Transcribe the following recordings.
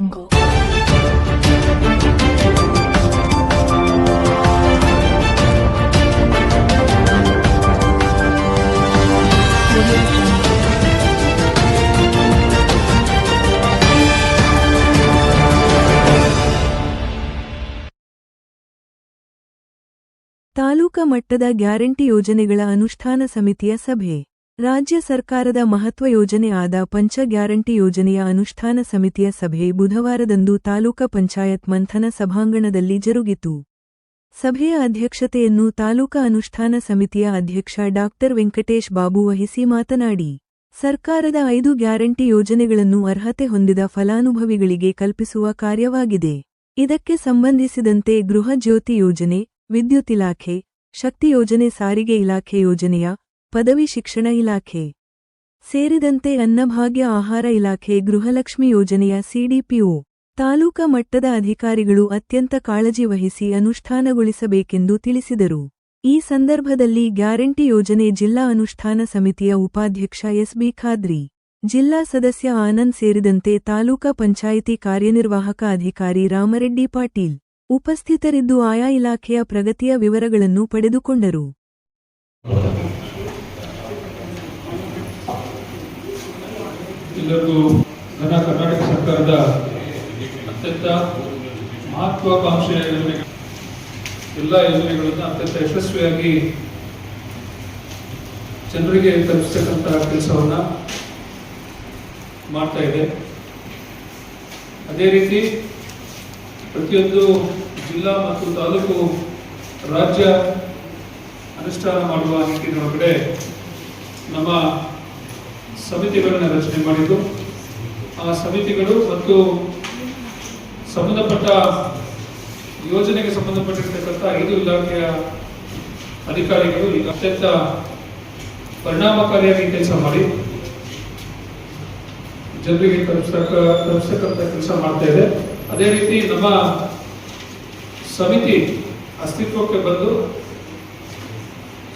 Audio ಮಟ್ಟದ guarantee ಯೋಜನೆಗಳ ಅನುಷ್ಠಾನ ಸಮಿತಿಯ ಸಭೆ. ರಾಜ್ಯ ಸರ್ಕಾರದ ಮಹತ್ವ ಯೋಜನೆ ಆದ ಪಂಚ ಗ್ಯಾರಂಟಿ ಯೋಜನೆಯ ಅನುಷ್ಠಾನ ಸಮಿತಿಯ ಸಭೆ ಬುಧವಾರದಂದು ತಾಲೂಕಾ ಪಂಚಾಯತ್ ಮಂಥನ ಸಭಾಂಗಣದಲ್ಲಿ ಜರುಗಿತು. ಸಭೆಯ ಅಧ್ಯಕ್ಷತೆಯನ್ನು ತಾಲೂಕಾ ಅನುಷ್ಠಾನ ಸಮಿತಿಯ ಅಧ್ಯಕ್ಷ ಡಾಕ್ಟರ್ ವೆಂಕಟೇಶ್ ಬಾಬು ವಹಿಸಿ ಮಾತನಾಡಿ, ಸರ್ಕಾರದ ಐದು ಗ್ಯಾರಂಟಿ ಯೋಜನೆಗಳನ್ನು ಅರ್ಹತೆ ಹೊಂದಿದ ಫಲಾನುಭವಿಗಳಿಗೆ ಕಲ್ಪಿಸುವ ಕಾರ್ಯವಾಗಿದೆ. ಇದಕ್ಕೆ ಸಂಬಂಧಿಸಿದಂತೆ ಗೃಹ ಜ್ಯೋತಿ ಯೋಜನೆ, ವಿದ್ಯುತ್ ಇಲಾಖೆ, ಶಕ್ತಿ ಯೋಜನೆ, ಸಾರಿಗೆ ಇಲಾಖೆ ಯೋಜನೆಯ ಪದವಿ ಶಿಕ್ಷಣ ಇಲಾಖೆ. ಸೇರಿದಂತೆ ಅನ್ನಭಾಗ್ಯ ಆಹಾರ ಇಲಾಖೆ, ಗೃಹಲಕ್ಷ್ಮಿ ಯೋಜನೆಯ ಸಿಡಿಪಿಒ ತಾಲೂಕಾ ಮಟ್ಟದ ಅಧಿಕಾರಿಗಳು ಅತ್ಯಂತ ಕಾಳಜಿ ವಹಿಸಿ ಅನುಷ್ಠಾನಗೊಳಿಸಬೇಕೆಂದು ತಿಳಿಸಿದರು. ಈ ಸಂದರ್ಭದಲ್ಲಿ ಗ್ಯಾರಂಟಿ ಯೋಜನೆ ಜಿಲ್ಲಾ ಅನುಷ್ಠಾನ ಸಮಿತಿಯ ಉಪಾಧ್ಯಕ್ಷ ಎಸ್ಬಿ ಖಾದ್ರಿ, ಜಿಲ್ಲಾ ಸದಸ್ಯ ಆನಂದ್ ಸೇರಿದಂತೆ ತಾಲೂಕಾ ಪಂಚಾಯಿತಿ ಕಾರ್ಯನಿರ್ವಾಹಕ ಅಧಿಕಾರಿ ರಾಮರೆಡ್ಡಿ ಪಾಟೀಲ್ ಉಪಸ್ಥಿತರಿದ್ದು ಆಯಾ ಇಲಾಖೆಯ ಪ್ರಗತಿಯ ವಿವರಗಳನ್ನು ಪಡೆದುಕೊಂಡರು. ಎಲ್ಲರಿಗೂ ನನ್ನ ಕರ್ನಾಟಕ ಸರ್ಕಾರದ ಅತ್ಯಂತ ಮಹತ್ವಾಕಾಂಕ್ಷೆಯ ಯೋಜನೆ ಎಲ್ಲ ಯೋಜನೆಗಳನ್ನು ಅತ್ಯಂತ ಯಶಸ್ವಿಯಾಗಿ ಜನರಿಗೆ ತಲುಪಿಸ್ತಕ್ಕಂತಹ ಕೆಲಸವನ್ನ ಮಾಡ್ತಾ ಇದೆ. ಅದೇ ರೀತಿ ಪ್ರತಿಯೊಂದು ಜಿಲ್ಲಾ ಮತ್ತು ತಾಲೂಕು ರಾಜ್ಯ ಅನುಷ್ಠಾನ ಮಾಡುವ ನಿಟ್ಟಿನೊಳಗಡೆ ನಮ್ಮ ಸಮಿತಿಗಳನ್ನು ರಚನೆ ಮಾಡಿದ್ದು. ಆ ಸಮಿತಿಗಳು ಮತ್ತು ಸಂಬಂಧಪಟ್ಟ ಯೋಜನೆಗೆ ಸಂಬಂಧಪಟ್ಟಿರ್ತಕ್ಕಂಥ ಐದು ಇಲಾಖೆಯ ಅಧಿಕಾರಿಗಳು ಈಗ ಅತ್ಯಂತ ಪರಿಣಾಮಕಾರಿಯಾಗಿ ಕೆಲಸ ಮಾಡಿ, ಜನರಿಗೆ ತಲುಪಿಸ್ತಕ್ಕ ತಲುಪಿಸ್ತಕ್ಕಂಥ ಕೆಲಸ ಮಾಡ್ತಾ ಇದೆ. ಅದೇ ರೀತಿ ನಮ್ಮ ಸಮಿತಿ ಅಸ್ತಿತ್ವಕ್ಕೆ ಬಂದು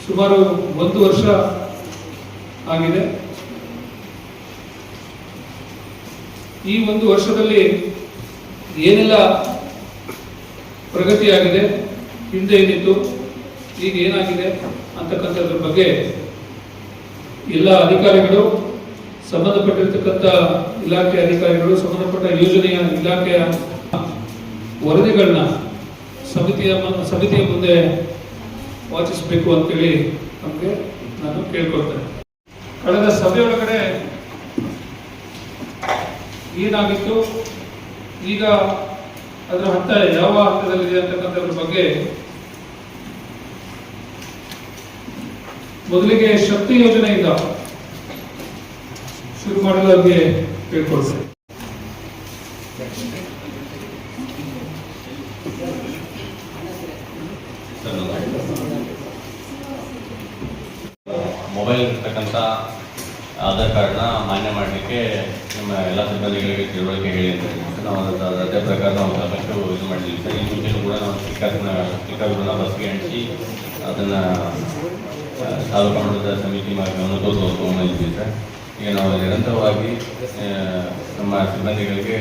ಸುಮಾರು ಒಂದು ವರ್ಷ ಆಗಿದೆ. ಈ ಒಂದು ವರ್ಷದಲ್ಲಿ ಏನೆಲ್ಲ ಪ್ರಗತಿಯಾಗಿದೆ, ಹಿಂದೆ ಏನಿತ್ತು, ಈಗ ಏನಾಗಿದೆ ಅಂತಕ್ಕಂಥದ್ರ ಬಗ್ಗೆ ಎಲ್ಲ ಅಧಿಕಾರಿಗಳು, ಸಂಬಂಧಪಟ್ಟಿರ್ತಕ್ಕಂಥ ಇಲಾಖೆ ಅಧಿಕಾರಿಗಳು, ಸಂಬಂಧಪಟ್ಟ ಯೋಜನೆಯ ಇಲಾಖೆಯ ವರದಿಗಳನ್ನ ಸಮಿತಿಯ ಸಮಿತಿಯ ಮುಂದೆ ವಾಚಿಸಬೇಕು ಅಂತೇಳಿ ನಮಗೆ ನಾನು ಕೇಳ್ಕೊಳ್ತೇನೆ. ಕಳೆದ ಸಭೆಯೊಳಗಡೆ ಏನಾಗಿತ್ತು? ಈಗ ಅದರ ಹಂತ ಯಾವ ಹಂತದಲ್ಲಿದೆ ಅಂತಕ್ಕಂಥದ್ರ ಬಗ್ಗೆ ಮೊದಲಿಗೆ ಶಕ್ತಿ ಯೋಜನೆಯಿಂದ ಶುರು ಮಾಡಲು ಬಗ್ಗೆ ಕೇಳ್ಕೊಳ್ತೇನೆ ಮೊಬೈಲ್ ಇರ್ತಕ್ಕಂಥ ಆಧಾರ್ ಕಾರ್ಡ್ನ ಮಾನ್ಯ ಮಾಡಲಿಕ್ಕೆ ನಮ್ಮ ಎಲ್ಲ ಸಿಬ್ಬಂದಿಗಳಿಗೆ ತಿಳುವಳಿಕೆ ಹೇಳಿ ಅಂತ ನಾವು ಅದೇ ಪ್ರಕಾರ ನಾವು ಸಾಕಷ್ಟು ಇದು ಮಾಡಿದ್ವಿ. ಸರ್ ಈ ಮುಂಚೆನೂ ಕೂಡ ನಾವು ಸ್ಟಿಕ್ಕರ್ನ ಸ್ಟಿಕ್ಕರ್ಗಳನ್ನ ಬಸ್ಗೆ ಅಂಟಿಸಿ ಅದನ್ನು ತಾಲೂಕು ಮಟ್ಟದ ಸಮಿತಿ ಮಾರ್ಗವನ್ನು ತೋರಿಸ್ಕೊಂಡಿದ್ವಿ ಸರ್. ಈಗ ನಾವು ನಿರಂತರವಾಗಿ ನಮ್ಮ ಸಿಬ್ಬಂದಿಗಳಿಗೆ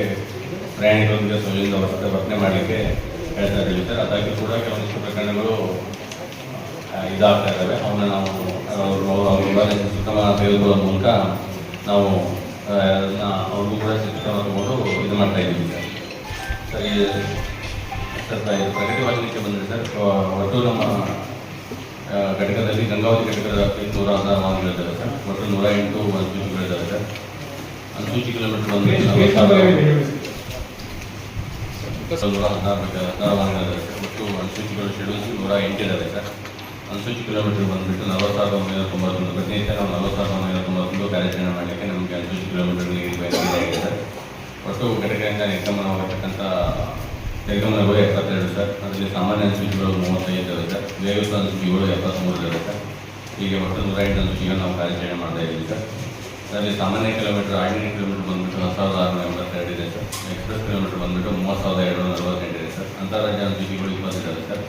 ಪ್ರಯಾಣಿಕರೊಂದಿಗೆ ಸೌಜನ್ಯ ವಸತಿ ವರ್ತನೆ ಮಾಡಲಿಕ್ಕೆ ಹೇಳ್ತಾ ಇದ್ದೀವಿ ಸರ್. ಅದಾಗಿ ಕೂಡ ಕೆಲವೊಂದಿಷ್ಟು ಪ್ರಕರಣಗಳು ಇದಾಗ್ತಾ ಇದ್ದಾವೆ. ಅವನ್ನ ನಾವು, ಅವರು ಸುತ್ತಮ ತೆಗೆದುಕೊಳ್ಳೋದ್ರ ಮೂಲಕ ನಾವು ಅದನ್ನ ಅವ್ರಿಗೂ ಕೂಡ ಶಿಕ್ಷಣ ತಗೊಂಡು ಇದು ಮಾಡ್ತಾ ಇದ್ದೀವಿ. ಸರ್ ಸರ್ ಈ ಸರ್ ಪ್ರಗತಿ ವಾಹಿನಿಗೆ ಬಂದರೆ ಸರ್ ಒಟ್ಟು ನಮ್ಮ ಘಟಕದಲ್ಲಿ ಗಂಗಾವತಿ ಘಟಕದ ನೂರ ಹದಿನಾರು ವಾಹನಗಳಿದ್ದಾವೆ ಸರ್. ಒಟ್ಟು ನೂರ ಎಂಟು ಅನುಸೂಚಿಗಳಿದ್ದಾವೆ ಸರ್. ಅನುಸೂಚಿ ಕಿಲೋಮೀಟರ್ ಬಂದರೆ. ನೂರ ಹದಿನಾರು ಹದಿನಾರು ವಾಹನಗಳಿದ್ದಾವೆ ಸರ್. ಮತ್ತು ಅನುಸೂಚಿಗಳು ಶೆಡ್ಯೂಲ್ಸ್ ನೂರ ಎಂಟಿದ್ದಾವೆ ಸರ್. ಅನುಸೂಚಿ ಕಿಲೋಮೀಟರ್ ಬಂದುಬಿಟ್ಟು ನಲವತ್ತು ಸಾವಿರದ ಒಂಬೈನೂರ ತೊಂಬತ್ತೊಂದು ಪ್ರತಿನಿತ್ಯ ನಾವು ನಲವತ್ತು ಸಾವಿರದ ಒಂಬೈನೂರ ತೊಂಬತ್ತೊಂದು ಕಾರ್ಯಾಚರಣೆ ಮಾಡಲಿಕ್ಕೆ ನಮಗೆ ಅನುಸೂಚಿ ಕಿಲೋಮೀಟರ್ ನೀರು ಬೇಕಾಗಿದೆ ಒಟ್ಟು ಘಟಕದಿಂದ ನಿರ್ಗಮನವಾಗಿರ್ತಕ್ಕಂಥ ನಿರ್ಗಮನಗಳು ಎಪ್ಪತ್ತೆರಡು ಸರ್. ಅದರಲ್ಲಿ ಸಾಮಾನ್ಯ ಅನುಸೂಚಿಗಳು ಮೂವತ್ತೈದು ಇರುತ್ತೆ. ದೇವಸ್ಥಾನ ಅನುಸೂಚಿಗಳು ಎಪ್ಪತ್ತ್ಮೂರು ಇರುತ್ತೆ. ಹೀಗೆ ಒಟ್ಟು ನೂರ ಎಂಟು ಅನುಸೂಚಿಗಳು ನಾವು ಕಾರ್ಯಾಚರಣೆ ಮಾಡ್ತಾ ಇದ್ದೀವಿ ಸರ್. ಅದರಲ್ಲಿ ಸಾಮಾನ್ಯ ಕಿಲೋಮೀಟರ್ ಆರ್ಡಿನರಿ ಕಿಲೋಮೀಟರ್ ಬಂದುಬಿಟ್ಟು ಹತ್ತು ಸಾವಿರದ ಆರುನೂರ ಎಂಬತ್ತೆರಡು ಇದೆ ಸರ್. ಎಕ್ಸ್ಪ್ರೆಸ್ ಕಿಲೋಮೀಟರ್ ಬಂದುಬಿಟ್ಟು ಮೂವತ್ತು ಸಾವಿರದ ಎರಡುನೂರ ನಲವತ್ತೆಂಟು ಇದೆ ಸರ್. ಅಂತಾರಾಜ್ಯ ಅನುಸೂಚಿಗಳು ಇಪ್ಪತ್ತಿದ್ದಾವೆ ಸರ್.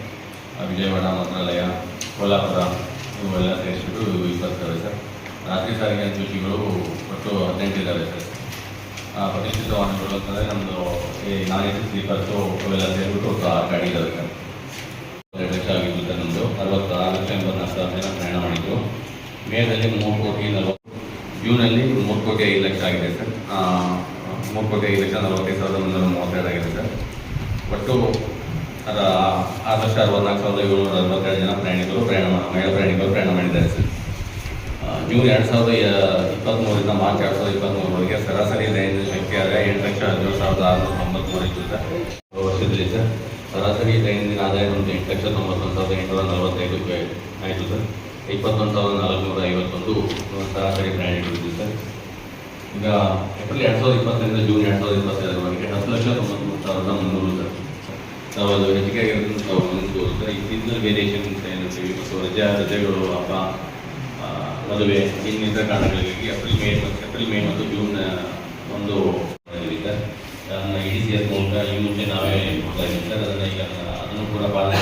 ವಿಜಯವಾಡ ಮಂತ್ರಾಲಯ ಕೋಲ್ಹಾಪುರ ಇವೆಲ್ಲ ಸೇರಿಸ್ಬಿಟ್ಟು ಇಪ್ಪತ್ತಿದ್ದಾವೆ ಸರ್. ರಾತ್ರಿ ಸಾರಿಗೆ ಅಂಚುಚಿಗಳು ಒಟ್ಟು ಹದಿನೆಂಟು ಇದ್ದಾವೆ ಸರ್. ಪ್ರತಿಷ್ಠಿತ ವಾಹನಗಳು ಅಂತಂದರೆ ನಮ್ಮದು ಈ ಸಿ ಸ್ಲೀಪರ್ಸು ಅವೆಲ್ಲ ಸೇರಿಬಿಟ್ಟು ಆ ಗಾಡಿ ಇದ್ದಾವೆ ಸರ್. ಎರಡು ಲಕ್ಷ ಆಗಿತ್ತು ಸರ್ ನಮ್ಮದು ಅರವತ್ತಾರು ಲಕ್ಷ ಎಂಬತ್ನಾಲ್ಕು ಸಾವಿರ ಜನ ಪ್ರಯಾಣ ಮಾಡಿದ್ದು. ಮೇದಲ್ಲಿ ಮೂರು ಕೋಟಿ ನಲವತ್ತು ಜೂನಲ್ಲಿ ಮೂರು ಕೋಟಿ ಐದು ಲಕ್ಷ ಆಗಿದೆ ಸರ್. ಮೂರು ಕೋಟಿ ಐದು ಲಕ್ಷ ನಲವತ್ತೈದು ಸಾವಿರದ ಮುನ್ನೂರ ಮೂವತ್ತೆರಡು ಆಗಿದೆ ಸರ್. ಒಟ್ಟು ಅದರ ಆರು ಲಕ್ಷ ಅರವತ್ನಾಲ್ಕು ಸಾವಿರದ ಏಳ್ನೂರ ಅರವತ್ತೆರಡು ಜನ ಪ್ರಯಾಣಿಕರು ಪ್ರಯಾಣ ಮಹಿಳಾ ಪ್ರಯಾಣಿಕರು ಪ್ರಯಾಣ ಮಾಡಿದ್ದಾರೆ ಸರ್. ಜೂನ್ ಎರಡು ಸಾವಿರದ ಇಪ್ಪತ್ತ್ಮೂರಿಂದ ಮಾರ್ಚ್ ಎರಡು ಸಾವಿರದ ಇಪ್ಪತ್ತ್ಮೂರವರೆಗೆ ಸರಾಸರಿ ದೈನಂದಿನ ಸಂಖ್ಯೆ ಎಂಟು ಲಕ್ಷ ಹದಿನೇಳು ಸಾವಿರದ ಆರುನೂರ ತೊಂಬತ್ತ್ಮೂರು ಇತ್ತು ಸರ್. ವರ್ಷದಲ್ಲಿ ಸರ್, ಸರಾಸರಿ ದೈನಂದಿನ ಆದಾಯ ಒಂದು ಎಂಟು ಲಕ್ಷ ತೊಂಬತ್ತೊಂದು ಸಾವಿರದ ಎಂಟುನೂರ ನಲವತ್ತೈದು ಆಯಿತು ಸರ್. ಇಪ್ಪತ್ತೊಂದು ಸಾವಿರದ ನಾಲ್ಕುನೂರ ಐವತ್ತೊಂದು ಸರಾಸರಿ ಪ್ರಯಾಣಿಕರು ಸರ್. ಈಗ ಏಪ್ರಿಲ್ ಎರಡು ಸಾವಿರದ ಇಪ್ಪತ್ತರಿಂದ ಜೂನ್ ಎರಡು ಸಾವಿರದ ಇಪ್ಪತ್ತೈದರವರೆಗೆ ಹತ್ತು ಲಕ್ಷ ತೊಂಬತ್ತ್ಮೂರು ಸಾವಿರದ ಮುನ್ನೂರು ಸರ್. ನಾವು ಅದು ಹೆಚ್ಚಿಗೆ ಆಗಿರೋದನ್ನು ತಾವು ಗಮನಿಸ್ಬೋದು ಈ ಸೀಸನಲ್ ವೇರಿಯೇಷನ್ ಅಂತ ಏನಂತೀವಿ ಮತ್ತು ರಜಾ ರಜೆಗಳು ಹಬ್ಬ ಮದುವೆ ಇನ್ನಿತರ ಕಾರಣಗಳಿಗಾಗಿ ಏಪ್ರಿಲ್ ಮೇ ಮತ್ತು ಏಪ್ರಿಲ್ ಮೇ ಮತ್ತು ಜೂನ್ ಒಂದು ಇದೆ ಅದನ್ನು ಇ ಡಿ ಸಿ ಎಸ್ ಮೂಲಕ ಈ ಮುಂಚೆ ನಾವೇ ಮಾಡ್ತಾ ಸರ್. ಅದನ್ನು ಈಗ ಅದನ್ನು ಕೂಡ ಪಾಲನೆ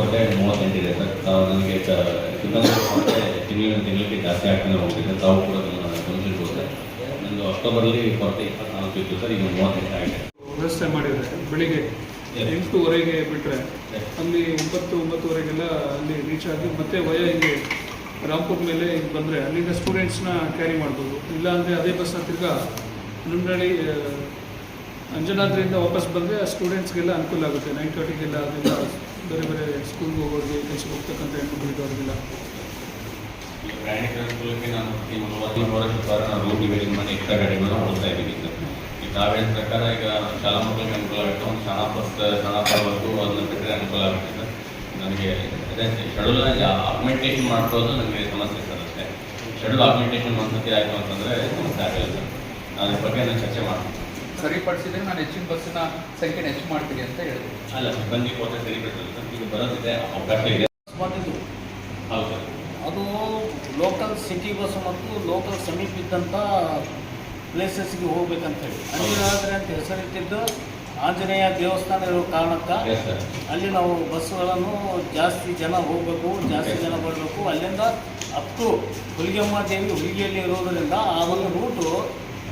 ಮತ್ತೆ ಮೂವತ್ತೆಂಟಿದೆ ಸರ್. ತಾವು ನನಗೆ ಮತ್ತೆ ತಿಂಗಳಿನ ತಿಂಗಳಿಗೆ ಜಾಸ್ತಿ ಆಗ್ತಾನೆ ಹೋಗ್ತಿದೆ. ತಾವು ಕೂಡ ಗಮನಿಸಿರ್ಬೋದು ಸರ್. ನಂದು ಅಕ್ಟೋಬರಲ್ಲಿ ಕೊರತೆ ಇಪ್ಪತ್ನಾಲ್ಕು ಇತ್ತು ಸರ್. ಈಗ ಮೂವತ್ತೆಂಟು ಆಗಿದೆ. ವ್ಯವಸ್ಥೆ ಮಾಡಿದ್ದಾರೆ. ಬೆಳಿಗ್ಗೆ ಎಂಟೂವರೆಗೆ ಬಿಟ್ಟರೆ ಅಲ್ಲಿ ಒಂಬತ್ತು, ಒಂಬತ್ತುವರೆಗೆಲ್ಲ ಅಲ್ಲಿ ರೀಚ್ ಆಗಿ ಮತ್ತೆ ವಯ ಹಿಂಗೆ ರಾಮ್ಪುರ್ ಮೇಲೆ ಹಿಂಗೆ ಬಂದರೆ ಅಲ್ಲಿಂದ ಸ್ಟೂಡೆಂಟ್ಸ್ನ ಕ್ಯಾರಿ ಮಾಡ್ಬೋದು. ಇಲ್ಲ ಅಂದರೆ ಅದೇ ಬಸ್ನ ತಿರ್ಗಾ ನುಂಡಳಿ ಅಂಜನಾದ್ರಿಂದ ವಾಪಸ್ ಬಂದರೆ ಆ ಸ್ಟೂಡೆಂಟ್ಸ್ಗೆಲ್ಲ ಅನುಕೂಲ ಆಗುತ್ತೆ. ನೈನ್ ತರ್ಟಿಗೆಲ್ಲ ಅದೆಲ್ಲ ಬೇರೆ ಬೇರೆ ಸ್ಕೂಲ್ಗೆ ಹೋಗೋರಿಗೆ, ಕೆಲಸಕ್ಕೆ ಹೋಗ್ತಕ್ಕಂಥ ಹೆಣ್ಮಕ್ಳಿಗೆ ಬಿಡೋರಿಗೆಲ್ಲ ಪ್ರಯಾಣಿಕರ ಅನುಕೂಲಕ್ಕೆ ನಾನು ಮಾಡಿ ಎಕ್ಸ್ಟ್ರಾ ಗಾಡಿಗಳನ್ನ ಓಡ್ತಾ ಇದ್ದೀವಿ. ಸರ್ ಈಗ ನಾವು ಹೇಳಿದ ಪ್ರಕಾರ ಈಗ ಶಾಲಾ ಮಕ್ಕಳಿಗೆ ಅನುಕೂಲ ಆಗುತ್ತೆ? ಒಂದು ಶಾಲಾ ಬಸ್ ಶಾಲಾ ಬಸ್ಸು ಅದನ್ನ ಬಿಟ್ಟರೆ ಅನುಕೂಲ ಆಗುತ್ತೆ ಸರ್ ನನಗೆ ಅದೇ ಶೆಡ್ಯೂಲ್ ಆಗ್ಮೆಂಟೇಷನ್ ಮಾಡ್ಕೊಳ್ಳೋದು ನನಗೆ ಸಮಸ್ಯೆ ಸರ್ ಅಷ್ಟೇ. ಶೆಡ್ಯೂಲ್ ಆಗ್ಮೆಂಟೇಷನ್ ಒಂದ್ಸತಿ ಆಯಿತು ಅಂತಂದರೆ ಸಮಸ್ಯೆ ಆಗಲ್ಲ ಸರ್. ನಾನು ಬಗ್ಗೆ ನಾನು ಚರ್ಚೆ ಮಾಡ್ತೀನಿ. ಸರಿಪಡಿಸಿದ್ರೆ ನಾನು ಹೆಚ್ಚಿನ ಬಸ್ಸಿನ ಸಂಖ್ಯೆನ ಹೆಚ್ಚು ಮಾಡ್ತೀನಿ ಅಂತ ಹೇಳಿದೆ ಅಲ್ಲ ಸಿಬ್ಬಂದಿ ಕೋಟೆ ಸರಿಪಡಿಸಲ್ಲ ಸರ್. ಈಗ ಬರೋದಿದೆ ಅವಕಾಶ ಇದೆ. ಹೌದು ಸರ್. ಅದು ಲೋಕಲ್ ಸಿಟಿ ಬಸ್ ಮತ್ತು ಲೋಕಲ್ ಸಮೀಪ ಇದ್ದಂಥ ಪ್ಲೇಸಸ್ಗೆ ಹೋಗ್ಬೇಕಂತ ಹೇಳಿ. ಅಂಜನಾದ್ರಿ ಅಂತ ಹೆಸರಿಟ್ಟಿದ್ದು ಆಂಜನೇಯ ದೇವಸ್ಥಾನ ಇರೋ ಕಾರಣಕ್ಕೆ ಅಲ್ಲಿ ನಾವು ಬಸ್ಗಳನ್ನು ಜಾಸ್ತಿ ಜನ ಹೋಗಬೇಕು ಜಾಸ್ತಿ ಜನ ಬರಬೇಕು. ಅಲ್ಲಿಂದ ಅಪ್ ಟು ಹುಲಿಗೆಮ್ಮ ದೇವಿ ಹುಲಿಗೆಯಲ್ಲಿ ಇರೋದರಿಂದ ಆ ಒಂದು ರೂಟು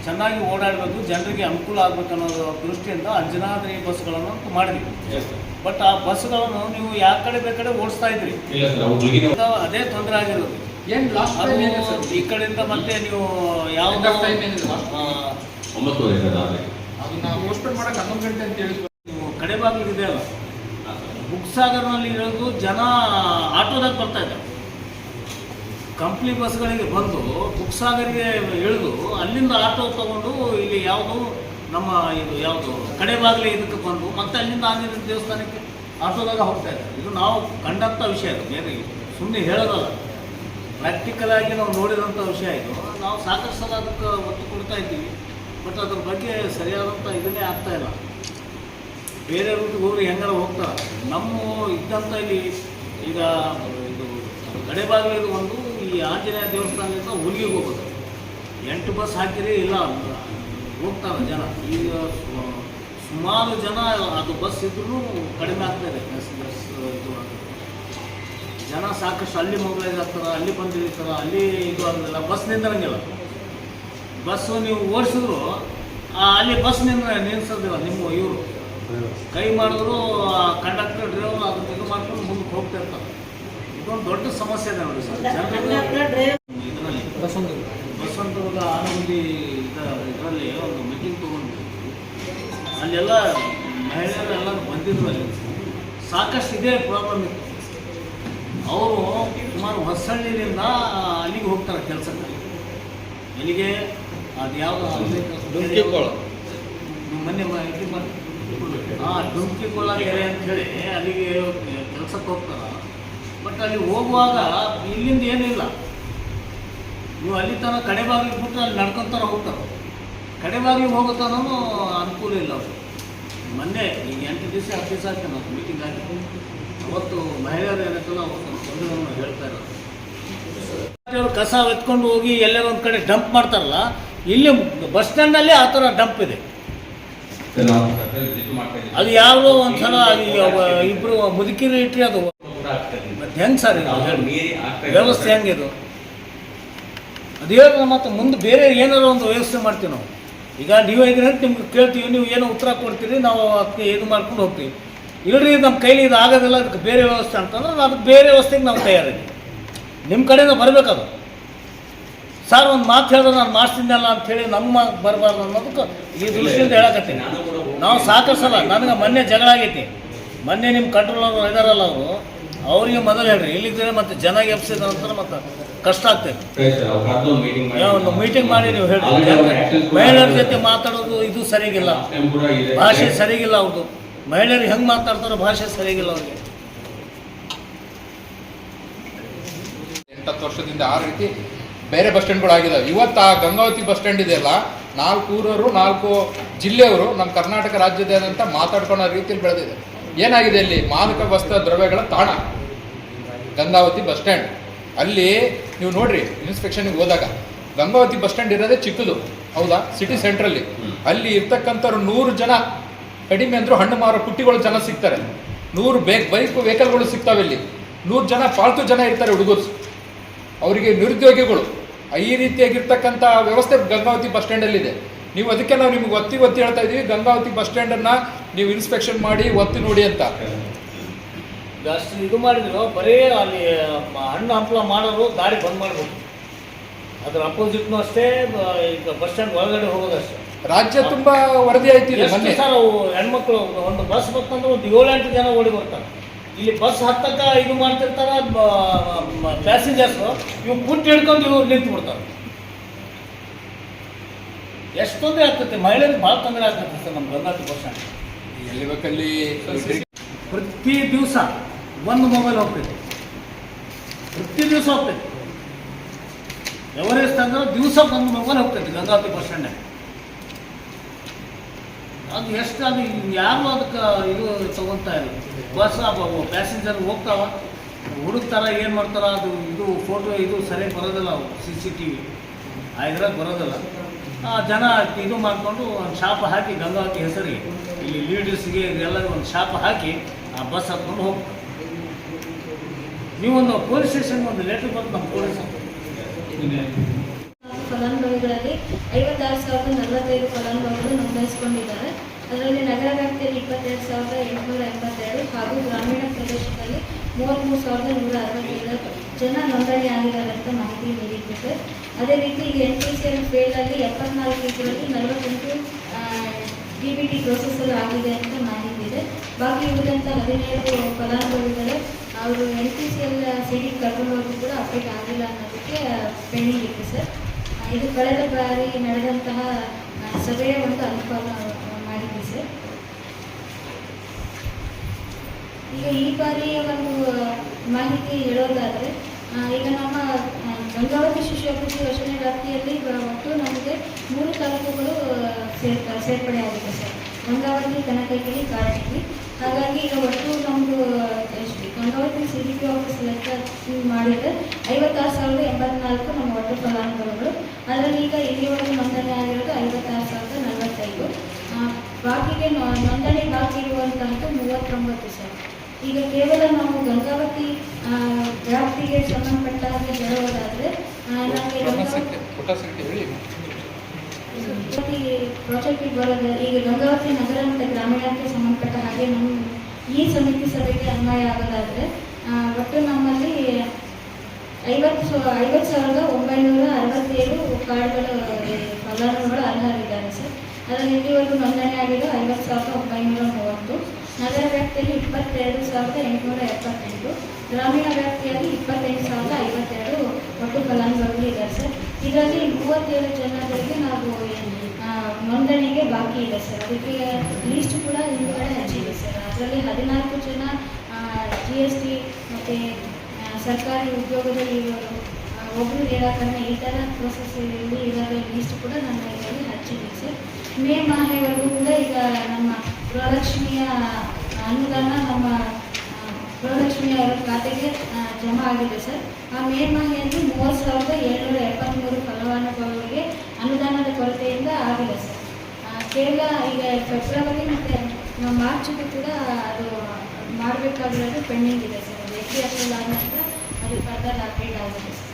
ಚೆನ್ನಾಗಿ ಓಡಾಡಬೇಕು ಜನರಿಗೆ ಅನುಕೂಲ ಆಗಬೇಕು ಅನ್ನೋದು ದೃಷ್ಟಿಯಿಂದ ಅಂಜನಾದ್ರಿ ಬಸ್ಗಳನ್ನು ಮಾಡಿದ್ವಿ. ಬಟ್ ಆ ಬಸ್ಗಳನ್ನು ನೀವು ಯಾವ ಕಡೆ ಬೇಕಾದ್ರೆ ಓಡಿಸ್ತಾ ಇದ್ರಿ. ಅದೇ ತೊಂದರೆ ಆಗಿರೋದು. ಏನು ಲಾಸ್ಟ್ ಟೈಮ್ ಏನಿದೆ ಸರ್? ಈ ಕಡೆಯಿಂದ ಮತ್ತೆ ನೀವು ಯಾವ ಟೈಮ್ ಏನಿದೆ? ಆ, ಒಂಬತ್ತುವರೆ ಅದನ್ನ ಪೋಸ್ಟ್ಪೋನ್ ಮಾಡಕ್ಕೆ ಹನ್ನೊಂದು ಗಂಟೆ ಅಂತ ಹೇಳಿದ್ರು ನೀವು ಕಡೆ ಬಾಗಿಲು ಇದೆ ಅಲ್ಲ ಬುಕ್ ಸಾಗರ್ನಲ್ಲಿ ಇರೋದು ಜನ ಆಟೋದಾಗ ಬರ್ತಾ ಇದ್ದಾರೆ. ಕಂಪ್ನಿ ಬಸ್ಗಳಿಗೆ ಬಂದು ಬುಕ್ ಸಾಗರ್ಗೆ ಇಳಿದು ಅಲ್ಲಿಂದ ಆಟೋ ತಗೊಂಡು ಇಲ್ಲಿ ಯಾವುದು ನಮ್ಮ ಇದು ಯಾವುದು ಕಡೆ ಬಾಗಿಲು ಇದಕ್ಕೆ ಬಂದು ಮತ್ತೆ ಅಲ್ಲಿಂದ ಆಂಜನೇಯ ದೇವಸ್ಥಾನಕ್ಕೆ ಆಟೋದಾಗ ಹೋಗ್ತಾ ಇದ್ದಾರೆ. ಇದು ನಾವು ಕಂಡಂಥ ವಿಷಯ ಅದು. ಬೇರೆ ಸುಮ್ಮನೆ ಹೇಳೋದಲ್ಲ. ಪ್ರಾಕ್ಟಿಕಲ್ ಆಗಿ ನಾವು ನೋಡಿರೋಂಥ ವಿಷಯ ಇದು. ನಾವು ಸಾಕಷ್ಟು ಸಲ ಅದಕ್ಕೆ ಒತ್ತು ಕೊಡ್ತಾ ಇದ್ದೀವಿ. ಬಟ್ ಅದ್ರ ಬಗ್ಗೆ ಸರಿಯಾದಂಥ ಇದನ್ನೇ ಆಗ್ತಾ ಇಲ್ಲ. ಬೇರೆ ರೂಟ್ಗೆ ಹೋಗಿ ಹೆಂಗಾರ ಹೋಗ್ತಾರೆ? ನಮ್ಮ ಇದ್ದಂಥ ಇಲ್ಲಿ ಈಗ ಇದು ಕಡೆಬಾಗಿಲು ಒಂದು ಈ ಆಂಜನೇಯ ದೇವಸ್ಥಾನದಿಂದ ಹುಲಿಗೆ ಹೋಗೋದು ಎಂಟು ಬಸ್ ಹಾಕಿರಿ ಇಲ್ಲ, ಹೋಗ್ತಾರೆ ಜನ. ಈಗ ಸುಮಾರು ಜನ ಅದು ಬಸ್ ಇದ್ರೂ ಕಡಿಮೆ ಆಗ್ತಾ ಇದೆ. ಬಸ್ ಇದು. ಜನ ಸಾಕಷ್ಟು ಅಲ್ಲಿ ಮೊಬೈಲ್ ಆಗ್ತಾರೆ ಅಲ್ಲಿ ಬಂದು ಇಳಿತಾರೆ ಅಲ್ಲಿ ಇದು ಆಗೋದಿಲ್ಲ. ಬಸ್ ನಿಂದಿರಂಗಿಲ್ಲ ಬಸ್ಸು ನೀವು ಓಡಿಸಿದ್ರು ಅಲ್ಲಿ ಬಸ್ನಿಂದ ನಿಲ್ಲಿಸೋದಿಲ್ಲ ನಿಮ್ಮ ಇವರು. ಕೈ ಮಾಡಿದ್ರು ಕಂಡಕ್ಟರ್ ಡ್ರೈವರ್ ಅದನ್ನ ಇದು ಮಾಡ್ಕೊಂಡು ಮುಂದಕ್ಕೆ ಹೋಗ್ತಾ ಇರ್ತಾರೆ. ಇದೊಂದು ದೊಡ್ಡ ಸಮಸ್ಯೆ ಇದೆ ನೋಡಿ ಸರ್. ಇದರಲ್ಲಿ ಬಸ್ಸೊಂದು ಬಸವಂತರದ ಆನಂದಿ ಇದರಲ್ಲಿ ಒಂದು ಮೀಟಿಂಗ್ ತೊಗೊಂಡು ಅಲ್ಲೆಲ್ಲ ಮಹಿಳೆಯರು ಎಲ್ಲರೂ ಬಂದಿದ್ರು ಅಲ್ಲಿ. ಸಾಕಷ್ಟು ಇದೇ ಪ್ರಾಬ್ಲಮ್ ಇತ್ತು. ಅವರು ಸುಮಾರು ಹೊಸಳ್ಳಿನಿಂದ ಅಲ್ಲಿಗೆ ಹೋಗ್ತಾರೆ ಕೆಲಸಕ್ಕೆ. ಎಲ್ಲಿಗೆ ಅದು ಯಾವುದು. ಮೊನ್ನೆ ಹಾಂ ಡುಂಕಿಕೊಳ್ಳ ಕೆರೆ ಅಂಥೇಳಿ ಅಲ್ಲಿಗೆ ಕೆಲಸಕ್ಕೆ ಹೋಗ್ತಾರೆ. ಬಟ್ ಅಲ್ಲಿ ಹೋಗುವಾಗ ಇಲ್ಲಿಂದ ಏನಿಲ್ಲ. ನೀವು ಅಲ್ಲಿ ತನಕ ಕಡೆ ಬಾಗಿಲಿಗೆ ಬಿಟ್ಟು ಅಲ್ಲಿ ನಡ್ಕೊಂತಾರ ಹೋಗ್ತಾರೆ. ಕಡೆ ಬಾಗಿಲಿಗೆ ಹೋಗೋ ತನೂ ಅನುಕೂಲ ಇಲ್ಲ ಅವರು ಮೊನ್ನೆ ಈಗ ಎಂಟು ದಿವಸ ಹತ್ತು ದಿವಸ ಆಯ್ತು ಮೀಟಿಂಗ್ ಆಗಿ. ಅವತ್ತು ಮಹಿಳೆಯರು ತೊಂದರೆಗಳನ್ನು ಹೇಳ್ತಾ ಇರೋದು. ಕಸ ಎತ್ಕೊಂಡು ಹೋಗಿ ಎಲ್ಲರ ಒಂದು ಕಡೆ ಡಂಪ್ ಮಾಡ್ತಾರಲ್ಲ ಇಲ್ಲಿ ಬಸ್ ಸ್ಟ್ಯಾಂಡಲ್ಲೇ ಆ ತರ ಡಂಪ್ ಇದೆ. ಅದು ಯಾವುದೋ ಒಂದ್ಸಲ ಇಬ್ರು ಮುದುಕಿರಿ ಇಟ್ರಿ ಅದು ಹೆಂಗ್ ಆಗ್ತಾ ಮತ್ತೆ ಹೆಂಗೆ ಸರ್. ವ್ಯವಸ್ಥೆ ಹೆಂಗಿದು ಅದು ಮತ್ತೆ ಮುಂದೆ ಬೇರೆ ಏನಾರ ಒಂದು ವ್ಯವಸ್ಥೆ ಮಾಡ್ತೀವಿ ನಾವು. ಈಗ ನೀವು ಇದ್ರೆ ನಿಮ್ಗೆ ಕೇಳ್ತೀವಿ ನೀವು ಏನೋ ಉತ್ತರ ಕೊಡ್ತೀರಿ ನಾವು ಅದಕ್ಕೆ ಇದು ಮಾಡ್ಕೊಂಡು ಹೋಗ್ತೀವಿ. ಇಲ್ರಿ ನಮ್ಮ ಕೈಲಿ ಇದು ಆಗೋದಿಲ್ಲ ಅದಕ್ಕೆ ಬೇರೆ ವ್ಯವಸ್ಥೆ ಅಂತಂದ್ರೆ ನಾವು ಅದಕ್ಕೆ ಬೇರೆ ವ್ಯವಸ್ಥೆಗೆ ನಾವು ತಯಾರಿದ್ದೀವಿ. ನಿಮ್ಮ ಕಡೆಯಿಂದ ಬರಬೇಕದು. ಸರ್ ಒಂದು ಮಾತು ಹೇಳಿದ್ರೆ ನಾನು ಮಾಡಿಸ್ತೀನಲ್ಲ ಅಂಥೇಳಿ ನಮ್ಮ ಬರಬಾರ್ದು ಅನ್ನೋದಕ್ಕೆ ಈ ದೃಷ್ಟಿಯಿಂದ ಹೇಳಕತ್ತೀನಿ. ನಾವು ಸಾಕಷ್ಟಲ್ಲ ನನಗೆ ಮೊನ್ನೆ ಜಗಳ ಆಗೈತಿ. ಮೊನ್ನೆ ನಿಮ್ಮ ಕಂಟ್ರೋಲ್ ಇದಾರಲ್ಲ ಅವರು ಅವರಿಗೆ ಮೊದಲು ಹೇಳ್ರಿ ಇಲ್ಲಿದ್ದರೆ ಮತ್ತೆ ಜನ ಎಬ್ಸಿದ ನಂತರ ಮತ್ತೆ ಕಷ್ಟ ಆಗ್ತೈತಿ ಒಂದು ಮೀಟಿಂಗ್ ಮಾಡಿ. ನೀವು ಹೇಳಿ ಮಹಿಳೆಯರ ಜೊತೆ ಮಾತಾಡೋದು ಇದು ಸರಿಗಿಲ್ಲ. ಭಾಷೆ ಸರಿಗಿಲ್ಲ ಅವ್ರದ್ದು ಮಹಿಳೆಯರು ಹೆಂಗೆ ಮಾತಾಡ್ತಾರೋ ಭಾಷೆ ಸರಿಯಾಗಿಲ್ಲ ಅವ್ರಿಗೆ. ಎಂಟತ್ತು ವರ್ಷದಿಂದ ಆ ರೀತಿ ಬೇರೆ ಬಸ್ ಸ್ಟ್ಯಾಂಡ್ಗಳು ಆಗಿದ್ದಾವೆ ಇವತ್ತು ಆ ಗಂಗಾವತಿ ಬಸ್ ಸ್ಟ್ಯಾಂಡ್ ಇದೆಯಲ್ಲ ನಾಲ್ಕು ಊರವರು ನಾಲ್ಕು ಜಿಲ್ಲೆಯವರು ನಮ್ಮ ಕರ್ನಾಟಕ ರಾಜ್ಯದಾದ್ಯಂತ ಮಾತಾಡ್ಕೊಳ್ಳೋ ರೀತಿಯಲ್ಲಿ ಬೆಳೆದಿದೆ. ಏನಾಗಿದೆ ಇಲ್ಲಿ? ಮಾದಕ ವಸ್ತ ದ್ರವ್ಯಗಳ ತಾಣ. Gangavathi bus stand. ಅಲ್ಲಿ ನೀವು ನೋಡ್ರಿ ಇನ್ಸ್ಪೆಕ್ಷನ್ಗೆ ಹೋದಾಗ ಗಂಗಾವತಿ ಬಸ್ ಸ್ಟ್ಯಾಂಡ್ ಇರೋದೇ ಚಿಕ್ಕದು. ಹೌದಾ? ಸಿಟಿ ಸೆಂಟ್ರಲ್ಲಿ ಅಲ್ಲಿ ಇರ್ತಕ್ಕಂಥವ್ರು ನೂರು ಜನ ಕಡಿಮೆ ಅಂದರೂ ಹಣ್ಣು ಮಾರೋ ಪುಟ್ಟಿಗಳು ಜನ ಸಿಗ್ತಾರೆ. ನೂರು ಬೇಕ್ ಬೈಕ್, ವೆಹಿಕಲ್ಗಳು ಸಿಗ್ತಾವೆ ಇಲ್ಲಿ. ನೂರು ಜನ ಫಾಲ್ತು ಜನ ಇರ್ತಾರೆ ಹುಡುಗರು. ಅವರಿಗೆ ನಿರುದ್ಯೋಗಿಗಳು. ಈ ರೀತಿಯಾಗಿರ್ತಕ್ಕಂಥ ವ್ಯವಸ್ಥೆ ಗಂಗಾವತಿ ಬಸ್ ಸ್ಟ್ಯಾಂಡಲ್ಲಿದೆ. ನೀವು ಅದಕ್ಕೆ ನಾವು ನಿಮ್ಗೆ ಒತ್ತಿ ಒತ್ತಿ ಹೇಳ್ತಾ ಇದೀವಿ ಗಂಗಾವತಿ ಬಸ್ ಸ್ಟ್ಯಾಂಡನ್ನು ನೀವು ಇನ್ಸ್ಪೆಕ್ಷನ್ ಮಾಡಿ, ಒತ್ತಿ ನೋಡಿ ಅಂತ. ಜಾಸ್ತಿ ಇದು ಮಾಡಿದ್ರು, ಬರೀ ಅಲ್ಲಿ ಹಣ್ಣು ಹಂಪಲ ಮಾಡೋರು ದಾರಿ ಬಂದ್ ಮಾಡಬೇಕು. ಅದರ ಅಪೋಸಿಟ್ನು ಅಷ್ಟೇ ಈಗ ಬಸ್ ಸ್ಟ್ಯಾಂಡ್ ಒಳಗಡೆ ಹೋಗೋದಷ್ಟೇ. ರಾಜ್ಯ ತುಂಬಾ ವರದಿ ಆಯ್ತು ಇಲ್ಲಿ ಎಷ್ಟು ಮೊನ್ನೆ. ಸರ್ ಅವು ಹೆಣ್ಮಕ್ಳು ಒಂದು ಬಸ್ ಬರ್ತಂದ್ರೆ ಒಂದು ಏಳೆಂಟು ಜನ ಓಡಿ ಬರ್ತಾರೆ. ಇಲ್ಲಿ ಬಸ್ ಹತ್ತಕ್ಕ ಇದು ಮಾಡ್ತಿರ್ತಾರ ಪ್ಯಾಸೆಂಜರ್ಸ್ ಇವ್ ಪುಟ್ಟಿ ಹಿಡ್ಕೊಂಡು ಇವ್ರು ನಿಂತು ಬಿಡ್ತಾರೆ. ಎಷ್ಟು ತೊಂದರೆ ಆಗ್ತೈತೆ? ಮಹಿಳೆಯರಿಗೆ ಭಾಳ ತೊಂದರೆ ಆಗ್ತೈತೆ ಸರ್ ನಮ್ಮ ಗಂಗಾತಿ ಬಸ್ ಸ್ಟ್ಯಾಂಡ್ ಎಲ್ಲಿ ಬೇಕಲ್ಲಿ ಪ್ರತಿ ದಿವಸ ಒಂದು ಮೊಬೈಲ್ ಹೋಗ್ತೈತಿ. ಪ್ರತಿ ದಿವಸ ಹೋಗ್ತೈತಿ. ಎವರೆಸ್ಟ್ ಅಂದ್ರೆ ದಿವಸ ಒಂದು ಮೊಬೈಲ್ ಹೋಗ್ತೈತಿ ಗಂಗಾತಿ ಬಸ್ ಸ್ಟ್ಯಾಂಡ್ ಅದು ಎಷ್ಟು ಅದು ಯಾರು ಅದಕ್ಕೆ ಇದು ತಗೊತಾ ಇಲ್ಲ ಬಸ್ ಪ್ಯಾಸೆಂಜರ್ ಹೋಗ್ತಾವ ಹುಡುಕ್ತಾರ ಏನು ಮಾಡ್ತಾರ, ಅದು ಇದು ಫೋಟೋ ಇದು ಸರಿಯಾಗಿ ಬರೋದಿಲ್ಲ ಅವು ಸಿ ಸಿ ಟಿ ವಿ ಆ ಇದ್ರಾಗ ಬರೋದಿಲ್ಲ. ಆ ಜನ ಇದು ಮಾಡಿಕೊಂಡು ಒಂದು ಶಾಪ ಹಾಕಿ ಗಂಗಾವತಿ ಹೆಸರಿಗೆ, ಇಲ್ಲಿ ಲೀಡರ್ಸ್ಗೆ ಎಲ್ಲರಿಗೂ ಒಂದು ಶಾಪ ಹಾಕಿ ಆ ಬಸ್ ಹತ್ಕೊಂಡು ಹೋಗ್ತಾರೆ. ನೀವೊಂದು ಪೊಲೀಸ್ ಸ್ಟೇಷನ್ಗೆ ಒಂದು ಲೆಟರ್ ಬಂತು ನಮ್ಮ ಪೊಲೀಸ್ ಫಲಾನುಭವಿಗಳಲ್ಲಿ ಐವತ್ತಾರು ಸಾವಿರದ ನಲವತ್ತೈದು ಫಲಾನುಭವಿಗಳು ನೋಂದಾಯಿಸಿಕೊಂಡಿದ್ದಾರೆ. ಅದರಲ್ಲಿ ನಗರ ವ್ಯಾಪ್ತಿಯಲ್ಲಿ ಇಪ್ಪತ್ತೆರಡು ಸಾವಿರದ ಎಂಟುನೂರ ಎಂಬತ್ತೆರಡು ಹಾಗೂ ಗ್ರಾಮೀಣ ಪ್ರದೇಶದಲ್ಲಿ ಮೂವತ್ತ್ಮೂರು ಸಾವಿರದ ನೂರ ಅರವತ್ತೇಳು ಜನ ನೋಂದಣಿ ಆಗಿದ್ದಾರೆ ಅಂತ ಮಾಹಿತಿ ನೀಡಿದ್ದು ಸರ್. ಅದೇ ರೀತಿ ಈಗ ಎನ್ ಪಿ ಸಿ ಎಲ್ ಫೇಲ್ಡಲ್ಲಿ ಎಪ್ಪತ್ನಾಲ್ಕು ಇದರಲ್ಲಿ ನಲವತ್ತೆಂಟು ಡಿ ಬಿ ಟಿ ಪ್ರೋಸೆಸರ್ ಆಗಿದೆ ಅಂತ ಮಾಹಿತಿ ಇದೆ. ಬಾಕಿ ಉಳಿದಂಥ ಹದಿನೇಳು ಫಲಾನುಭವಿಗಳು, ಅವರು N P C L C D ಕರ್ಕೊಂಡು ಹೋಗಿ ಕೂಡ ಅಪ್ಡೇಟ್ ಆಗಿಲ್ಲ ಅನ್ನೋದಕ್ಕೆ ಪೆಂಡಿಂಗ್ ಇತ್ತು ಸರ್. ಇದು ಕಳೆದ ಬಾರಿ ನಡೆದಂತಹ ಸಭೆಯ ಒಂದು ಅನುಪಾಲ ಮಾಡಿದ್ವಿ ಈಗ ಈ ಬಾರಿಯ ಒಂದು ಮಾಹಿತಿ ಹೇಳೋದಾದರೆ ಈಗ ನಮ್ಮ ಗಂಗಾವತಿ ಶಿಶು ಅಭಿವೃದ್ಧಿ ಯೋಜನೆ ವ್ಯಾಪ್ತಿಯಲ್ಲಿ ಒಟ್ಟು ನಮಗೆ ಮೂರು ತಾಲೂಕುಗಳು ಸೇರ್ಪ, ಸೇರ್ಪಡೆ ಆಗಿದೆ ಸರ್. ಗಂಗಾವತಿ ಕನಕಗಿರಿ ಕಾರಟಗಿ ಹಾಗಾಗಿ ಈಗ ಒಟ್ಟು ನಮ್ಮದು Gangavathi C D P office ಲೆಕ್ಕ ಮಾಡಿದರೆ ಐವತ್ತಾರು ಸಾವಿರದ ಎಂಬತ್ನಾಲ್ಕು ನಮ್ಮ ಒಟ್ಟು ಫಲಾನುಭವಿಗಳು. ಅದರಲ್ಲಿ ಈಗ ಇಲ್ಲಿವರೆಗೂ ನೋಂದಣಿ ಆಗಿರೋದು ಐವತ್ತಾರು ಸಾವಿರದ ಬಾಕಿಗೆ ನೋಂದಣಿ ಬಾಕಿ ಇರುವಂತಹದ್ದು ಮೂವತ್ತೊಂಬತ್ತು ಸಾವಿರ ಈಗ ಕೇವಲ ನಾವು ಗಂಗಾವತಿ ವ್ಯಾಪ್ತಿಗೆ ಸಂಬಂಧಪಟ್ಟ ಹಾಗೆ ಹೇಳುವುದಾದ್ರೆ ನಮಗೆ ಪ್ರಾಜೆಕ್ಟಿಗೆ ಬರೋದು ಈಗ ಗಂಗಾವತಿ ನಗರ ಮತ್ತು ಗ್ರಾಮೀಣಕ್ಕೆ ಸಂಬಂಧಪಟ್ಟ ಹಾಗೆ ನಮ್ಮ ಈ ಸಮಿತಿ ಸಭೆಗೆ ಅನ್ವಯ ಆಗೋದಾದರೆ ಒಟ್ಟು ನಮ್ಮಲ್ಲಿ ಐವತ್ತು ಸಾವಿರ ಐವತ್ತು ಸಾವಿರದ ಒಂಬೈನೂರ ಅರವತ್ತೇಳು ಕಾರ್ಡ್ಗಳು ಫಲಾನುಭವಿಗಳು ಅರ್ಹರಿದ್ದಾರೆ ಸರ್. ಅದರಲ್ಲಿ ಇಲ್ಲಿವರೆಗೂ ನೋಂದಣಿ ಆಗಿದ್ದು ಐವತ್ತು ಸಾವಿರದ ಒಂಬೈನೂರ ಮೂವತ್ತು. ನಗರ ವ್ಯಾಪ್ತಿಯಲ್ಲಿ ಇಪ್ಪತ್ತೆರಡು ಸಾವಿರದ ಎಂಟುನೂರ ಎಪ್ಪತ್ತೆಂಟು. ಗ್ರಾಮೀಣ ವ್ಯಾಪ್ತಿಯಲ್ಲಿ ಇಪ್ಪತ್ತೈದು ಸಾವಿರದ ಐವತ್ತೆರಡು ಒಟ್ಟು ಫಲಾನುಭವಿಗಳು ಇದ್ದಾರೆ ಸರ್. ಇದರಲ್ಲಿ ಮೂವತ್ತೇಳು ಜನರಿಗೆ ನಾವು ನೋಂದಣಿಗೆ ಬಾಕಿ ಇದೆ ಸರ್. ಅದಕ್ಕೆ ಲೀಸ್ಟ್ ಕೂಡ ಹಿಂದುಗಡೆ ಹಚ್ಚಿದೆ ಸರ್. ಅದರಲ್ಲಿ ಹದಿನಾಲ್ಕು ಜನ ಜಿ ಎಸ್ ಟಿ ಮತ್ತು ಸರ್ಕಾರಿ ಉದ್ಯೋಗದಲ್ಲಿ ಇರೋರು ಒಬ್ಬರು ನಿರಾಕರಣೆ ಈ ಥರ ಪ್ರೊಸೆಸ್ಸಲ್ಲಿ ಇದ್ದಾರೆ ಲೀಸ್ಟ್ ಕೂಡ ನನ್ನ ಇದರಲ್ಲಿ ಸರ್ ಮೇ ಮಾಹೆವರೆಗೂ ಕೂಡ ಈಗ ನಮ್ಮ ಗೃಹಲಕ್ಷ್ಮಿಯ ಅನುದಾನ ನಮ್ಮ ಗೃಹಲಕ್ಷ್ಮಿಯವರ ಖಾತೆಗೆ ಜಮಾ ಆಗಿದೆ ಸರ್. ಆ ಮೇ ಮಾಹೆಯಲ್ಲಿ ಮೂವತ್ತು ಸಾವಿರದ ಏಳ್ನೂರ ಎಪ್ಪತ್ತ್ಮೂರು ಫಲಾನುಭವಿಗಳಿಗೆ ಅನುದಾನದ ಕೊರತೆಯಿಂದ ಆಗಿದೆ ಸರ್. ಕೇವಲ ಈಗ ಫೆಬ್ರವರಿ ಮತ್ತು ಮಾರ್ಚ್ಗೂ ಕೂಡ ಅದು ಮಾಡಬೇಕಾಗಿರೋದು ಪೆಂಡಿಂಗ್ ಇದೆ ಸರ್. ಅದು ನಂತರ ಅದು ಫರ್ದರ್ ಅಪ್ಡೇಟ್ ಆಗಿದೆ ಸರ್.